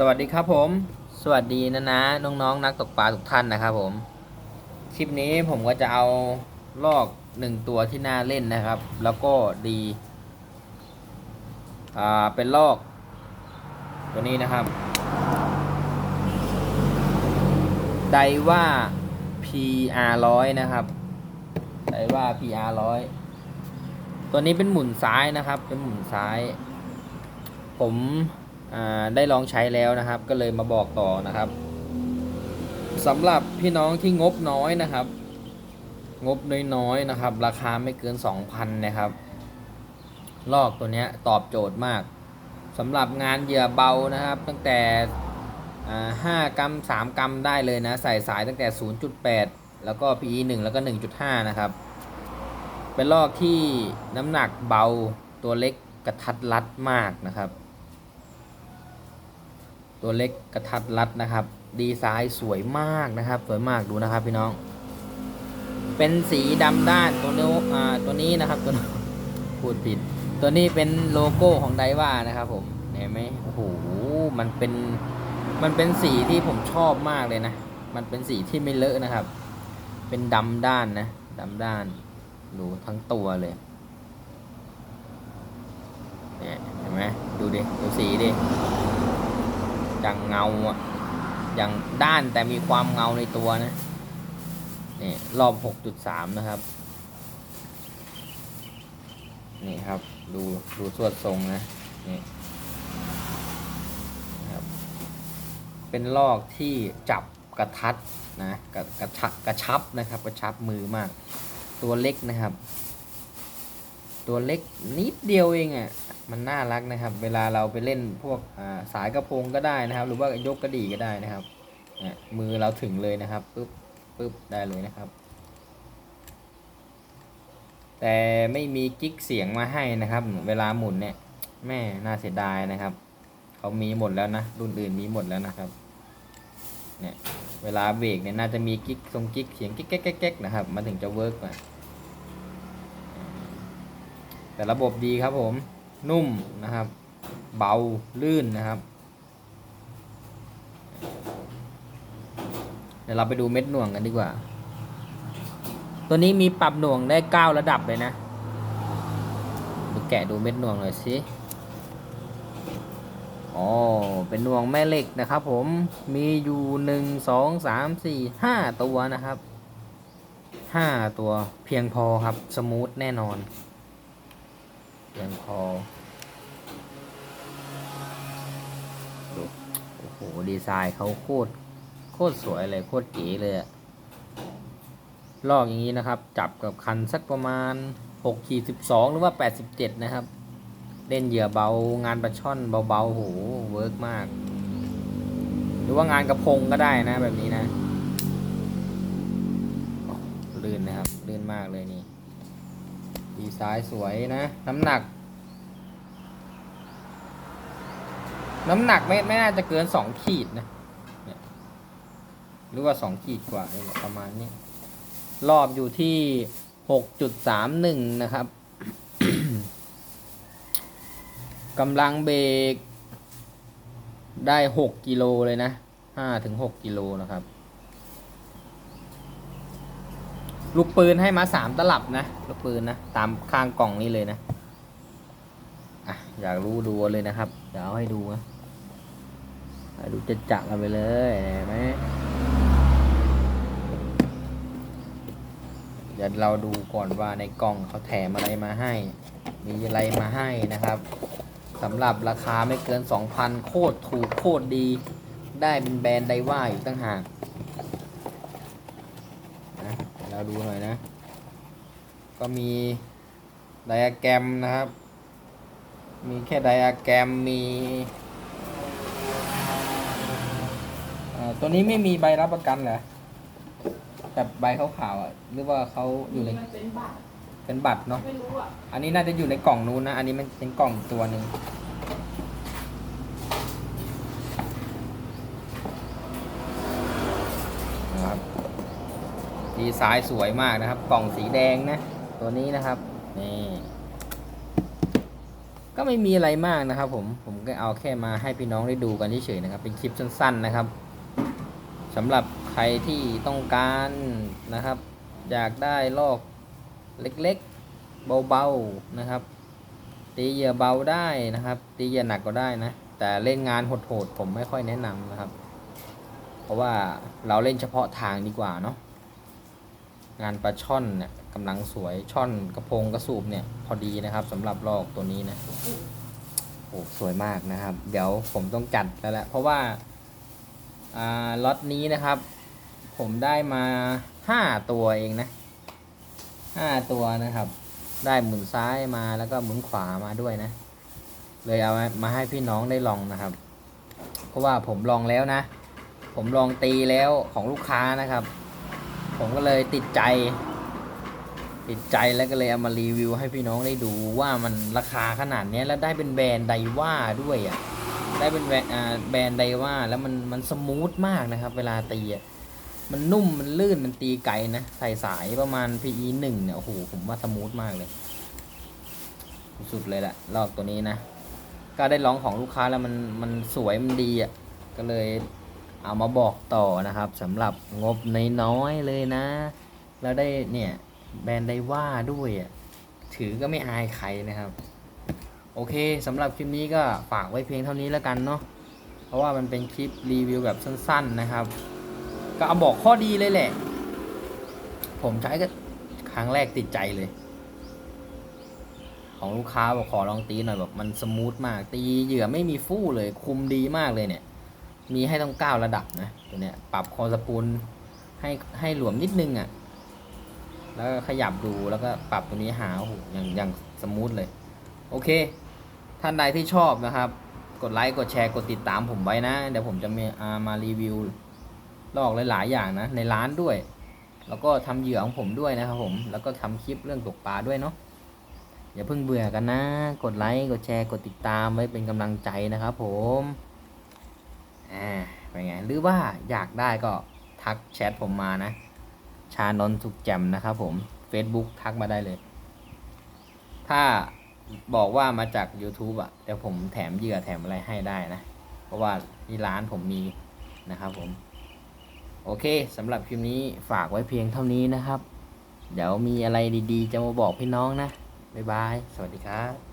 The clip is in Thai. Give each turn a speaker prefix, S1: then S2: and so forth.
S1: สวัสดีครับผม สวัสดีนะนะน้องๆนักตกปลาทุกท่านนะครับผม คลิปนี้ผมก็จะเอาลอกหนึ่งตัวที่น่าเล่นนะครับ แล้วก็ดีอ่าเป็นลอก ตัวนี้นะครับ ไดว่า PR ร้อยนะครับ ไดว่า PR ร้อยตัวนี้เป็นหมุนซ้ายนะครับ เป็นหมุนซ้าย ผม ได้ลองใช้แล้วนะครับ ก็เลยมาบอกต่อนะครับสำหรับพี่น้องที่งบน้อยนะครับ งบน้อยๆนะครับ ราคาไม่เกิน 2,000 นะครับ ลอกตัวนี้ตอบโจทย์มากสำหรับงานเหยื่อเบานะครับ ตั้งแต่อ่า5กรัม3กรัมได้เลยนะ ใส่สายตั้งแต่ 0.8 แล้วก็ PE 1 แล้วก็ 1.5 นะครับ เป็นลอกที่น้ำหนักเบาตัวเล็กกระทัดรัดมากนะครับ ตัวเล็กกระทัดรัดนะครับ ดีไซน์สวยมากนะครับ สวยมากดูนะครับพี่น้อง เป็นสีดำด้านตัวนี้อ่าตัวนี้นะครับตัวพูดผิด ตัวนี้เป็นโลโก้ของไดว่านะครับ ผมเห็นไหมโอ้โหมันเป็นมันเป็นสีที่ผมชอบมากเลยนะ มันเป็นสีที่ไม่เลอะนะครับ เป็นดำด้านนะดำด้านดูทั้งตัวเลยเนี่ยเห็นไหมดูดิดูสีดิ อย่างเงาอะอย่างด้านแต่มีความเงาในตัวนะนี่รอบ 6.3 นะครับ นี่ครับดูดูสวดทรงนะนี่นะครับเป็นลอกที่จับกระทัดนะกระกระชับกระชับนะครับ กระชับมือมาก ตัวเล็กนะครับ ตัวเล็กนิดเดียวเองอะ่ะ มันน่ารักนะครับ เวลาเราไปเล่นพวกสายกระพงก็ได้นะครับ หรือว่ายกกระดี่ก็ได้นะครับเนี่ยมือเราถึงเลยนะครับปึ๊บปึ๊บได้เลยนะครับ แต่ไม่มีกิ๊กเสียงมาให้นะครับ เวลาหมุนเนี่ยแม่น่าเสียดายนะครับเขามีหมดแล้วนะรุ่นอื่นมีหมดแล้วนะครับเนี่ยเวลาเบรกเนี่ยน่าจะมีกิ๊กทรงกิ๊กเสียงกิ๊กแก๊กแก๊กนะครับมันถึงจะเวิร์กอะแต่ระบบดีครับผม นุ่มนะครับ เบาลื่นนะครับ เดี๋ยวเราไปดูเม็ดหน่วงกันดีกว่า ตัวนี้มีปรับหน่วงได้เก้าระดับเลยนะดูแกะดูเม็ดหน่วงหน่อยสิอ๋อ เป็นหน่วงแม่เหล็กนะครับผม มีอยู่หนึ่งสองสามสี่ห้าตัวนะครับห้าตัวเพียงพอครับ สมูทแน่นอน ยังพอดูโอ้โห ดีไซน์เขาโคตร โคตรสวยเลย โคตรเก๋เลยอะลอกอย่างนี้นะครับ จับกับคันสักประมาณ6ขีด12 หรือว่า 87 นะครับ เล่นเหยื่อเบางานปลาช่อนเบาๆโหเวิร์กมาก หรือว่างานกระพงก็ได้นะแบบนี้นะลื่นนะครับ ลื่นมากเลยนี่ ดีไซน์สวยนะ น้ำหนัก น้ำหนักไม่ไม่น่าจะเกิน2ขีดนะหรือว่า2ขีดกว่าประมาณนี้ รอบอยู่ที่6.31นะครับกำลังเบรกได้6กิโลเลยนะ5ถึง6กิโลนะครับ ลูกปืนให้มา3ตลับนะ ลูกปืนนะ ตามข้างกล่องนี้เลยนะอะอยากรู้ดูเลยนะครับ เดี๋ยวเอาให้ดูนะให้ดูจะจักกันไปเลยเห็นไหมเดี๋ยวเราดูก่อนว่าในกล่องเขาแถมอะไรมาให้ มีอะไรมาให้นะครับสำหรับราคาไม่เกิน 2,000 โคตรถูกโคตรดี ได้เป็นแบรนด์ไดว่าอยู่ตั้งหากนะ เดี๋ยวเราดูหน่อยนะ ก็มีไดอะแกรมนะครับ มีแค่ไดอะแกรมมีเอ่อตัวนี้ไม่มีใบรับประกันเหรอแบบใบขาวๆอะหรือว่าเขาอยู่ใน
S2: มันเป็นบาท
S1: เป็นบัตรเนาะ
S2: ไม่รู้อะ
S1: อันนี้น่าจะอยู่ในกล่องนู้นนะ อันนี้มันเป็นกล่องอีกตัวหนึ่งนะครับ ดีไซน์สวยมากนะครับ กล่องสีแดงนะ ตัวนี้นะครับ นี่ ก็ไม่มีอะไรมากนะครับผม ผมก็เอาแค่มาให้พี่น้องได้ดูกันเฉยๆนะครับ เป็นคลิปสั้น ๆนะครับสำหรับใครที่ต้องการนะครับ อยากได้ลอกเล็กๆ เบาๆนะครับ ตีเหยื่อเบาได้นะครับ ตีเหยื่อหนักก็ได้นะ แต่เล่นงานโหดๆผมไม่ค่อยแนะนำนะครับ เพราะว่าเราเล่นเฉพาะทางดีกว่าเนาะ งานปลาช่อนเนี่ยกำลังสวยช่อนกระพงกระสูบเนี่ยพอดีนะครับสำหรับลอกตัวนี้นะโอ้สวยมากนะครับ เดี๋ยวผมต้องจัดแล้วแหละเพราะว่าล็อตนี้นะครับ ผมได้มาห้าตัวเองนะห้าตัวนะครับ ได้หมุนซ้ายมาแล้วก็หมุนขวามาด้วยนะ เลยเอามาให้พี่น้องได้ลองนะครับ เพราะว่าผมลองแล้วนะ ผมลองตีแล้วของลูกค้านะครับ ผมก็เลยติดใจ ติดใจแล้วก็เลยเอามารีวิวให้พี่น้องได้ดูว่ามันราคาขนาดนี้แล้วได้เป็นแบรนด์ไดว่าด้วยอะได้เป็นแบรนด์ไดว่าแล้วมันมันสมูทมากนะครับ เวลาตีอะมันนุ่มมันลื่นมันตีไกลนะใส่สายประมาณ PE หนึ่งเนี่ยโอ้โหผมว่าสมูทมากเลย สุดเลยแหละลอกตัวนี้นะ ก็ได้ลองของลูกค้าแล้วมันมันสวยมันดีอะก็เลย เอามาบอกต่อนะครับสำหรับงบน้อยๆเลยนะ แล้วได้เนี่ยแบรนด์ไดว่าด้วยถือก็ไม่อายใครนะครับ โอเคสำหรับคลิปนี้ก็ฝากไว้เพียงเท่านี้แล้วกันเนาะเพราะว่ามันเป็นคลิปรีวิวแบบสั้นๆนะครับ ก็เอาบอกข้อดีเลยแหละ ผมใช้ก็ครั้งแรกติดใจเลย ของลูกค้าบอกขอลองตีหน่อยแบบมันสมูทมากตีเหยื่อไม่มีฟู่เลยคุมดีมากเลยเนี่ย มีให้ต้องเก้าระดับนะตัวเนี้ยปรับคอสปูลให้ให้หลวมนิดนึงอะ่ะ แล้วขยับดูแล้วก็ปรับตัวนี้หาโอ้โหอย่างอย่างสมูทเลย โอเค ท่านใดที่ชอบนะครับ กดไลค์กดแชร์กดติดตามผมไว้นะ เดี๋ยวผมจะมีอามารีวิวลอกหลาย ๆ อย่างนะ ในร้านด้วย แล้วก็ทำเหยื่อของผมด้วยนะครับผม แล้วก็ทำคลิปเรื่องตกปลาด้วยเนาะอย่าเพิ่งเบื่อกันนะ กดไลค์กดแชร์กดติดตามไว้เป็นกำลังใจนะครับผม อ่าเป็นไงหรือว่าอยากได้ก็ทักแชทผมมานะ ชานนท์สุขแจมนะครับผม Facebook ทักมาได้เลย ถ้าบอกว่ามาจาก YouTube อะเดี๋ยวผมแถมเหยื่อแถมอะไรให้ได้นะ เพราะว่าที่ร้านผมมีนะครับผม โอเคสำหรับคลิปนี้ฝากไว้เพียงเท่านี้นะครับ เดี๋ยวมีอะไรดีๆ จะมาบอกพี่น้องนะ บ๊ายบาย สวัสดีครับ